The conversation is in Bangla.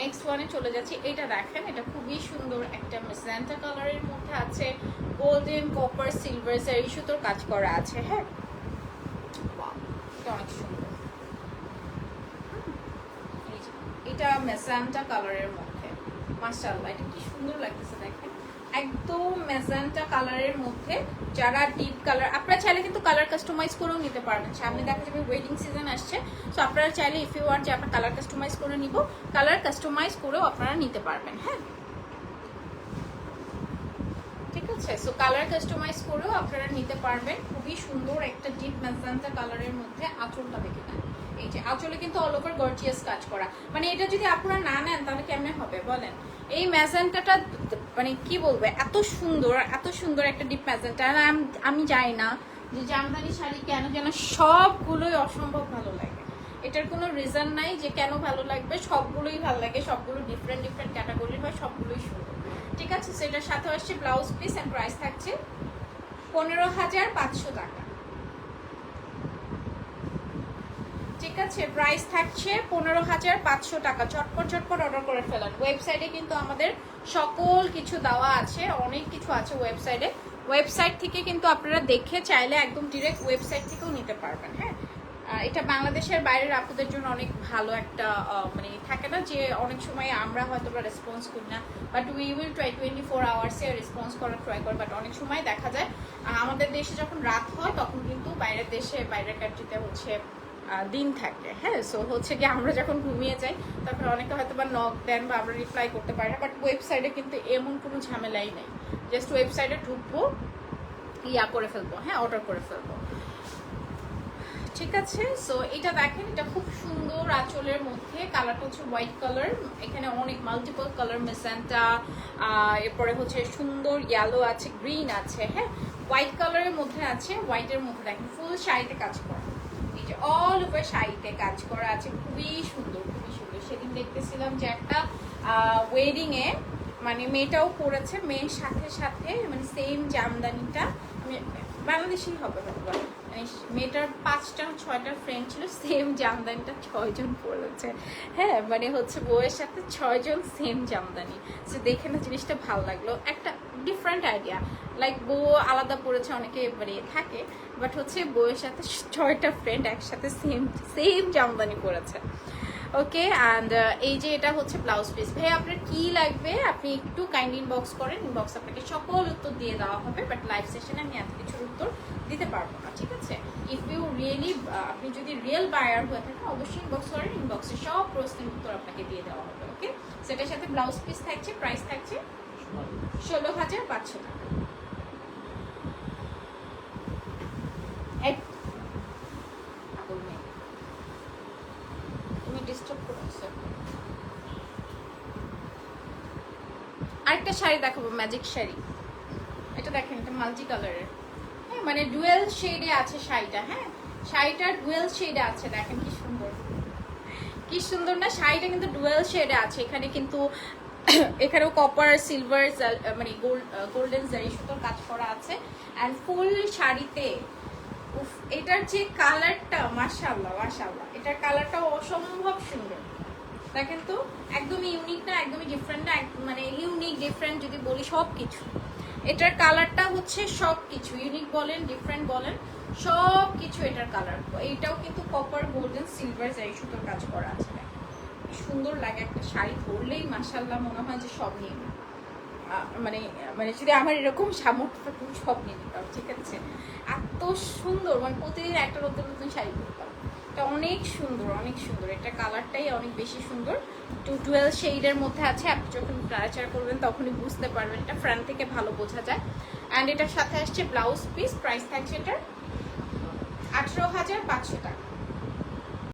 নেক্সট ওয়ানে চলে যাচ্ছি। এটা দেখেন, এটা খুবই সুন্দর একটা মেসেন্টা কালারের মধ্যে আছে। গোল্ডেন কপার সিলভার সারি সুতোর কাজ করা আছে হ্যাঁ? অনেক সুন্দর। এই এটা ম্যাজেন্টা কালারের মধ্যে। মাসাল্লাহ এটা কি সুন্দর লাগতেছে দেখেন। একদম ম্যাজেন্টা কালারের মধ্যে, যারা ডিপ কালার আপনারা চাইলে কিন্তু কালার কাস্টমাইজ করেও নিতে পারবেন। সামনে দেখা যাবে ওয়েডিং সিজন আসছে সো আপনারা চাইলে ইফ ইউ ওয়ান্ট যে আপনার কালার কাস্টমাইজ করে নিব কালার কাস্টমাইজ করেও আপনারা নিতে পারবেন হ্যাঁ? ঠিক আছে কালার কাস্টমাইজ করেও আপনারা নিতে পারবেন। খুবই সুন্দর একটা ডিপ মধ্যে আঁচলটা এই যে আঁচলে কিন্তু অল ওভার গর্জিয়াস কাজ করা। মানে এটা যদি আপনারা না নেন, তাহলে কেমনে হবে বলেন? এই ম্যাজেন্টাটা মানে কি বলব, এত সুন্দর এত সুন্দর একটা ডিপ ম্যাজেন্টা আমি যাই না যে জামদানি শাড়ি কেন যেন সবগুলোই অসম্ভব ভালো লাগে। এটার কোনো রিজন নাই যে কেন ভালো লাগবে। সবগুলোই ভালো লাগে, সবগুলো ডিফারেন্ট ডিফারেন্ট ক্যাটাগরির হয়, সবগুলোই সুন্দর। ঠিক আছে সেটার সাথে আসছে ব্লাউজ পিস অ্যান্ড প্রাইস থাকছে পনেরো হাজার পাঁচশো টাকা। ঠিক আছে প্রাইস থাকছে পনেরো হাজার পাঁচশো টাকা। চটপট চটপট অর্ডার করে ফেলেন। ওয়েবসাইটে কিন্তু আমাদের সকল কিছু দেওয়া আছে, অনেক কিছু আছে ওয়েবসাইটে ওয়েবসাইট থেকে কিন্তু আপনারা দেখে চাইলে একদম ডিরেক্ট ওয়েবসাইট থেকেও নিতে পারবেন হ্যাঁ? এটা বাংলাদেশের বাইরের আপুদের জন্য অনেক ভালো একটা মানে থাকে না যে অনেক সময় আমরা হয়তো বা রেসপন্স করি না but we will try twenty four আওয়ার্সে response করার ট্রাই করি বাট অনেক সময় দেখা যায় আমাদের দেশে যখন রাত হয়, তখন কিন্তু বাইরের দেশে, বাইরের কান্ট্রিতে হচ্ছে দিন থাকে। হ্যাঁ সো হচ্ছে কি আমরা যখন ঘুমিয়ে যাই, তখন অনেকে হয়তো বা নক দেন বা আমরা রিপ্লাই করতে পারি না বাট ওয়েবসাইটে কিন্তু এমন কোনো ঝামেলাই নেই। জাস্ট ওয়েবসাইটে ঢুকবো, ইয়া করে ফেলব হ্যাঁ অর্ডার করে ফেলব। ঠিক আছে সো এটা দেখেন, এটা খুব সুন্দর আঁচলের মধ্যে কালারটা হচ্ছে হোয়াইট কালার এখানে অনেক মাল্টিপল কালার মেসেন্টা এরপরে হচ্ছে সুন্দর ইয়েলো আছে গ্রিন আছে হ্যাঁ। হোয়াইট কালারের মধ্যে আছে হোয়াইটের মধ্যে দেখেন ফুল শাড়িতে কাজ করা। যে অল ওভার শাড়িতে কাজ করা আছে, খুবই সুন্দর খুবই সুন্দর। সেদিন দেখতেছিলাম যে একটা ওয়েডিং এ মানে মেয়েটাও পরেছে মেয়ের সাথে সাথে মানে সেম জামদানিটা বাংলাদেশেই হবে মানে মেয়েটার পাঁচটা, ছয়টা ফ্রেন্ড ছিল সেম জামদানিটা ছয়জন পড়েছে হ্যাঁ মানে হচ্ছে বউয়ের সাথে ছয়জন সেম জামদানি। সে দেখে না জিনিসটা ভালো লাগল। একটা ডিফারেন্ট আইডিয়া লাইক বউ আলাদা পড়েছে অনেকে মানে থাকে বাট হচ্ছে বউয়ের সাথে ছয়টা ফ্রেন্ড একসাথে সেম সেম জামদানি পরেছে। ওকে অ্যান্ড এই যে এটা হচ্ছে ব্লাউজ পিস ভাই, আপনার কি লাগবে? আপনি একটু কাইন্ড ইনবক্স করেন ইনবক্স আপনাকে সকল উত্তর দিয়ে দেওয়া হবে বাট লাইভ সেশনে আমি এত কিছুর উত্তর দিতে পারব না, ঠিক আছে? ইফ ইউ রিয়েলি আপনি যদি রিয়েল বায়ার হয়ে থাকেন, অবশ্যই ইনবক্স করেন ইনবক্সে সব প্রশ্নের উত্তর আপনাকে দিয়ে দেওয়া হবে ওকে সেটার সাথে ব্লাউজ পিস থাকছে প্রাইস থাকছে ষোলো হাজার পাঁচশো টাকা। করেছ আরেকটা শাড়ি দেখাবো ম্যাজিক শাড়ি। এটা দেখেন, এটা মাল্টি কালারের হ্যাঁ মানে ডুয়েল শেডে আছে শাড়িটা হ্যাঁ? শাড়িটা ডুয়েল শেডে আছে, দেখেন কি সুন্দর। কি সুন্দর না, শাড়িটা কিন্তু ডুয়েল শেডে আছে। এখানে কিন্তু এখানেও কপার সিলভার মানে গোল্ডেন জারি সুতোর কাজ করা আছে। অ্যান্ড ফুল শাড়িতে এটার যে কালারটা মাশাআল্লাহ মাশাআল্লাহ। এটার কালারটা অসম্ভব সুন্দর। দেখেন তো একদমই ইউনিক না, একদমই ডিফারেন্ট না মানে ইউনিক ডিফারেন্ট যদি বলি সব কিছু এটার কালারটা হচ্ছে সব কিছু ইউনিক বলেন ডিফারেন্ট বলেন সব কিছু এটার কালার এইটাও কিন্তু কপার গোল্ডেন সিলভার এই সুতোর কাজ করা আছে। সুন্দর লাগে একটা শাড়ি পরলেই মাসাল্লাহ মনে হয় যে সব নিয়ে মানে মানে যদি আমার এরকম সামর্থ্য সব নিয়ে নিতাম, ঠিক আছে? এত সুন্দর মানে প্রতিদিন একটা নতুন নতুন শাড়ি এটা অনেক সুন্দর অনেক সুন্দর। এটা কালারটাই অনেক বেশি সুন্দর। টু টুয়েলভ শেডের মধ্যে আছে, আপনি যখন ক্লাচার করবেন তখনই বুঝতে পারবেন। এটা ফ্রন্ট থেকে ভালো বোঝা যায়। অ্যান্ড এটার সাথে আসছে ব্লাউজ পিস প্রাইস থাকছে এটার আঠেরো হাজার পাঁচশো টাকা।